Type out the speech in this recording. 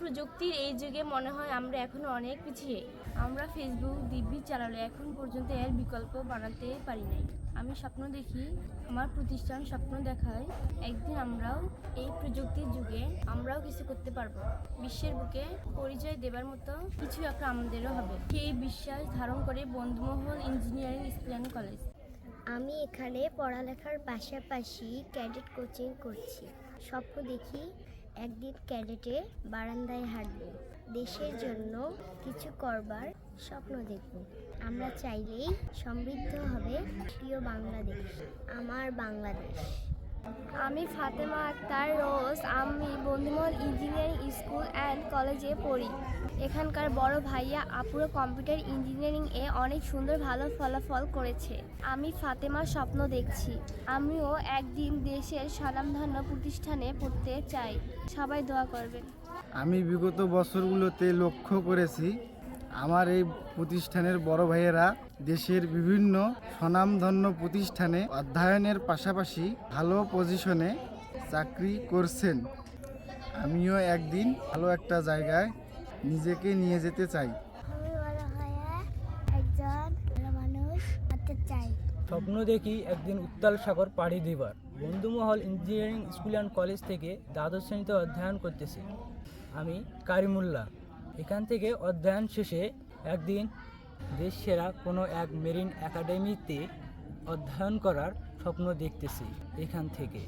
প্রযুক্তির এই যুগে মনে হয় আমরা এখন অনেক পিছিয়ে। আমরা ফেসবুক দিব্যি চালালে এখন পর্যন্ত এর বিকল্প বানাতে পারি নাই। আমি স্বপ্ন দেখি, আমার প্রতিষ্ঠান স্বপ্ন দেখায়, একদিন আমরাও এই প্রযুক্তির যুগে আমরাও কিছু করতে পারব। বিশ্বের বুকে পরিচয় দেবার মতো কিছু একটা আমাদেরও হবে। সেই বিশ্বাস ধারণ করে বন্ধুমহল ইঞ্জিনিয়ারিং স্কুল কলেজ আমি এখানে পড়ালেখার পাশাপাশি ক্যাডেট কোচিং করছি। স্বপ্ন দেখি একদিন ক্যাডেটে বারান্দায় হাঁটব। দেশের জন্য কিছু করবার স্বপ্ন দেখব। আমরা চাইলেই সমৃদ্ধ হবে প্রিয় বাংলাদেশ, আমার বাংলাদেশ। আমি ফাতেমা আক্তার রোজ আমি বন্ধুমহল ইঞ্জিনিয়ারিং স্কুল অ্যান্ড কলেজে পড়ি। এখানকার বড় ভাইয়া আপুরো কম্পিউটার ইঞ্জিনিয়ারিং এ অনেক সুন্দর ভালো ফলাফল করেছে। আমি ফাতেমার স্বপ্ন দেখছি। আমিও একদিন দেশের স্বনামধন্য প্রতিষ্ঠানে পড়তে চাই। সবাই দোয়া করবেন। আমি বিগত বছরগুলোতে লক্ষ্য করেছি, আমার এই প্রতিষ্ঠানের বড় ভাইয়েরা দেশের বিভিন্ন স্বনামধন্য প্রতিষ্ঠানে অধ্যয়নের পাশাপাশি ভালো পজিশনে চাকরি করছেন। আমিও একদিন ভালো একটা জায়গায় নিজেকে নিয়ে যেতে চাই। স্বপ্ন দেখি একদিন উত্তাল সাগর পাড়ি দিবার। বন্ধুমহল ইঞ্জিনিয়ারিং স্কুল অ্যান্ড কলেজ থেকে দ্বাদশ শ্রেণীতে অধ্যয়ন করতেছি। আমি কারিমুল্লাহ। এখান থেকে অধ্যয়ন শেষে একদিন দেশ সেরা কোনো এক মেরিন একাডেমিতে অধ্যয়ন করার স্বপ্ন দেখতেছি এখান থেকে।